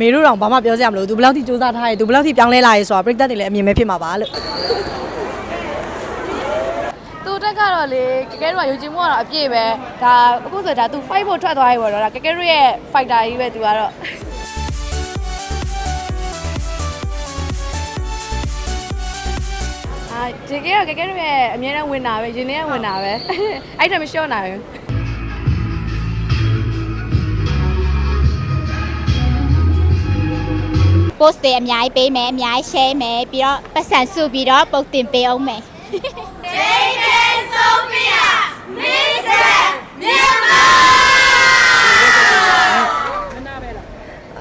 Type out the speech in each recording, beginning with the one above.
မေတို့တော့ဘာမှပြောစရာမလိုသူဘယ်လောက်ထိစူးစမ်းထားရဲသူဘယ်လောက်ထိပြောင်းလဲလာရဲဆိုတာပြိတ္တတွေလည်းအမြင်ပဲဖြစ်မှာပါလို့သူတက်ကတော့လေကကဲတို့ကယုံကြည်မှုကတော့အပြည့်ပဲဒါအခုဆိုဒါသူ fight ဖို့ထွက်သွားပြီပေါ့နော်ဒါကကဲတို့ရဲ့ fighter ကြီးပဲသူကတော့အာဒီကဲကကဲတို့ရဲ့အမြဲတမ်းဝင်တာပဲရင်းနှီးရဝင်တာပဲအဲ့ဒါမလျှော့နိုင်ဘူး post တွေအများကြီးပေးမယ်အများကြီး share မယ်ပြီးတော့ပတ်စံစုပြီးတော့ပုတ်တင်ပေးအောင်မယ်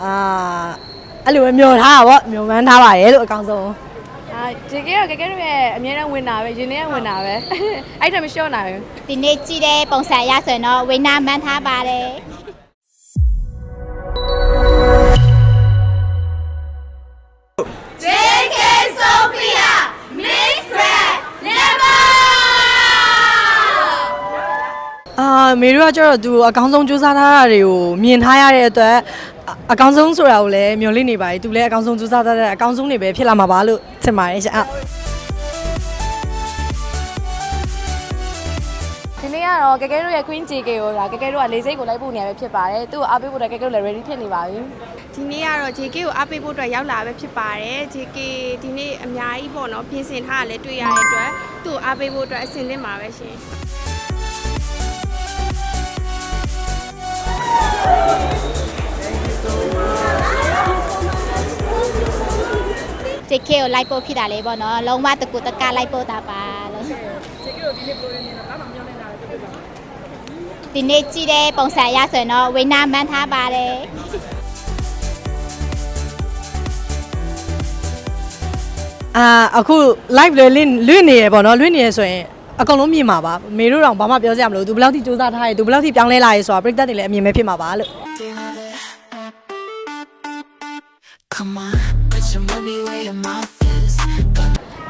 အာအဲ့လိုပဲမျောထားတာဗောမျောမှန်းထားပါရဲ့လို့အကောင်းဆုံးအာဒီကဲကကဲတို့ရဲ့အမြဲတမ်းဝင်တာပဲရင်းနှီးရဝင်တာပဲအဲ့ဒါမလျှော့နိုင်ဘူးဒီနေ့ကြည့်တဲ့ပုံစံအရဆိုရင်တော့ဝိနာမှန်းထားပါတယ် အာမေတို့ကကျတော့သူအကောင်းဆုံးစူးစမ်းထားတာတွေကိုမြင်ထားရတဲ့အတွက်အအကောင်းဆုံးဆိုတာကိုလည်းမျှော်လင့်နေပါတယ်သူလည်းအကောင်းဆုံးစူးစမ်းထားတဲ့အကောင်းဆုံးတွေပဲဖြစ်လာမှာပါလို့ထင်ပါတယ်ရှင်အာဒီနေ့ကတော့ကကဲတို့ရဲ့ Queen JK ကိုဒါကကဲတို့ကလေးစိတ်ကိုလိုက်ပို့နေရပဲဖြစ်ပါတယ်သူ့ကိုအားပေးဖို့တော့ကကဲတို့လည်း ready ဖြစ်နေပါပြီ ဒီနေ့ကတော့ JK ကိုအားပေးဖို့အတွက်ရောက်လာပဲဖြစ်ပါတယ် JK ဒီနေ့အများကြီးပေါ့နော်ပြင်ဆင်ထားတာလည်းတွေ့ရတဲ့အတွက်သူ့ကိုအားပေးဖို့အတွက်အဆင်သင့်ပါပဲရှင် JK ကိုလိုက်ပို့ဖြစ်တာလေပေါ့နော်လုံးဝတကူတကလိုက်ပို့တာပါလို့ JK ကိုဒီနေ့ program နေတာဘာမှမပြောနေတာလည်းပြပြပါဒီနေ့ကြည့်တဲ့ပုံစံအရဆိုရင်တော့ဝိနာမှန်းထားပါတယ် အာအခု live လွှင့်လွှင့်နေရပေါ့နော်လွှင့်နေရဆိုရင်အကုန်လုံးမြင်မှာပါမေတို့တော့ဘာမှပြောစရာမလိုသူဘယ်လောက်ထိစူးစမ်းထားရဲသူဘယ်လောက်ထိပြောင်းလဲလာရဲဆိုတာပြိတ္တတွေလည်းအမြင်ပဲဖြစ်မှာပါလို့ Come on, put your money where your mouth is.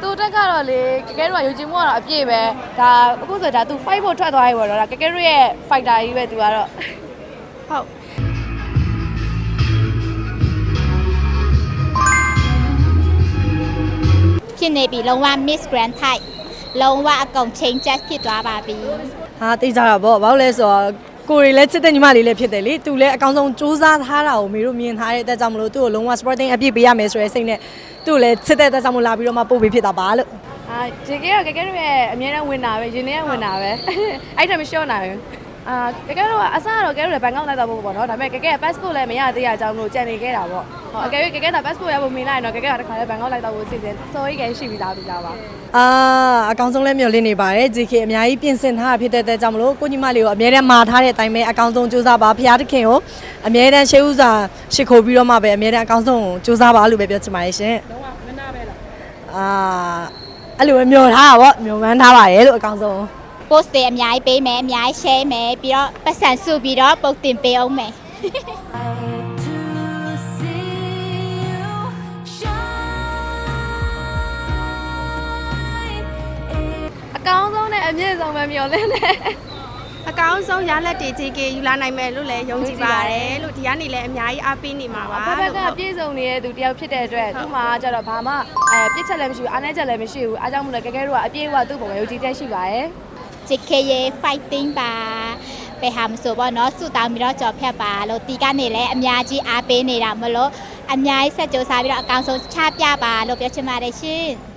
သူတက်ကတော့လေကကဲတို့ကယုံကြည်မှုကတော့အပြည့်ပဲဒါအခုဆိုဒါသူ fight ဖို့ထွက်သွားပြီပေါ့နော်ဒါကကဲတို့ရဲ့ fighter ကြီးပဲသူကတော့ဟုတ် ဖြစ်နေပြီလုံးဝ Miss Grand Type လုံးဝအကုန် change ဖြစ်သွားပါပြီဟာသိကြတာပေါ့ဘာလို့လဲဆိုတော့ကိုရီလည်းချစ်တဲ့ညီမလေးလည်းဖြစ်တယ်လေသူလည်းအကောင်းဆုံးစူးစမ်းထားတာကိုမေတို့မြင်ထားတဲ့အတွက်ကြောင့်မလို့သူ့ကိုလုံးဝ sporting အပြည့်ပေးရမယ်ဆိုတဲ့စိတ်နဲ့သူ့ကိုလည်းချစ်တဲ့အတွက်ကြောင့်မလို့လာပြီးတော့မှပို့ပေးဖြစ်တာပါလို့အာဒီကဲကကဲတို့ရဲ့အမြဲတမ်းဝင်တာပဲရင်းနှီးရဝင်တာပဲအဲ့ဒါမလျှော့နိုင်ဘူးအာကကဲတို့ကအစားကတော့ကဲတို့လည်းဘန်ကောက်လိုက်တော့ဖို့ပေါ့နော်ဒါပေမဲ့ကကဲ passport လည်းမရသေးရအကြောင်းလို့ကြံနေခဲ့တာပေါ့ ဟောအကယ်၍ကကဲတာ passport ရဖို့မင်းလိုက်ရင်တော့ကကဲကတခါလည်းဘန်ကောက်လိုက်တော့ဖို့စီစဉ် sorry ကဲရှိပြီးသားပြီးသားပါအာအကောင်းဆုံးလည်းမျှော်လင့်နေပါတယ် JK အများကြီးပြင်ဆင်ထားတာဖြစ်တဲ့အတွက်ကြောင့်မလို့ကိုညီမလေးကိုအများတန်းမာထားတဲ့အတိုင်းပဲအကောင်းဆုံးစူးစမ်းပါဖရားသခင်ကိုအများတန်းရှေးဥစွာရှ िख ိုပြီးတော့မှပဲအများတန်းအကောင်းဆုံးကိုစူးစမ်းပါလို့ပဲပြောချင်ပါတယ်ရှင်လုံးဝမနာပဲလားအာအဲ့လိုပဲမျှော်ထားတာပေါ့မျှော်မှန်းထားပါရဲ့လို့အကောင်းဆုံး post တွေအများကြီးပေးမယ်အများကြီး share မယ်ပြီးတော့ပတ်စံစုပြီးတော့ပုတ်တင်ပေးအောင်မယ် မြင့်ဆုံးပဲမျှော်လင့်တယ်အကောင်းဆုံးရလက်တွေ JK ယူလာနိုင်မယ်လို့လည်းယုံကြည်ပါတယ်လို့ဒီကနေလည်းအများကြီးအားပေးနေမှာပါဘက်ဘက်လို့ကပြည့်စုံနေတဲ့သူတယောက်ဖြစ်တဲ့အတွက်သူ့မှာကျတော့ဘာမှအဲပြစ်ချက်လည်းမရှိဘူးအားနည်းချက်လည်းမရှိဘူးအားကြောင့်မို့လဲကဲကဲတို့ကအပြည့်အဝသူ့ပုံမှာယုံကြည်ချက်ရှိပါတယ် JK ရေ fighting ပါပဲဟာမဆိုပေါ့နော်စုတောင်းပြီးတော့ကြော်ဖြတ်ပါလို့တီကနေလည်းအများကြီးအားပေးနေတာမလို့အများကြီးဆက်ကြိုးစားပြီးတော့အကောင်းဆုံးချပြပါလို့ပြောချင်ပါတယ်ရှင်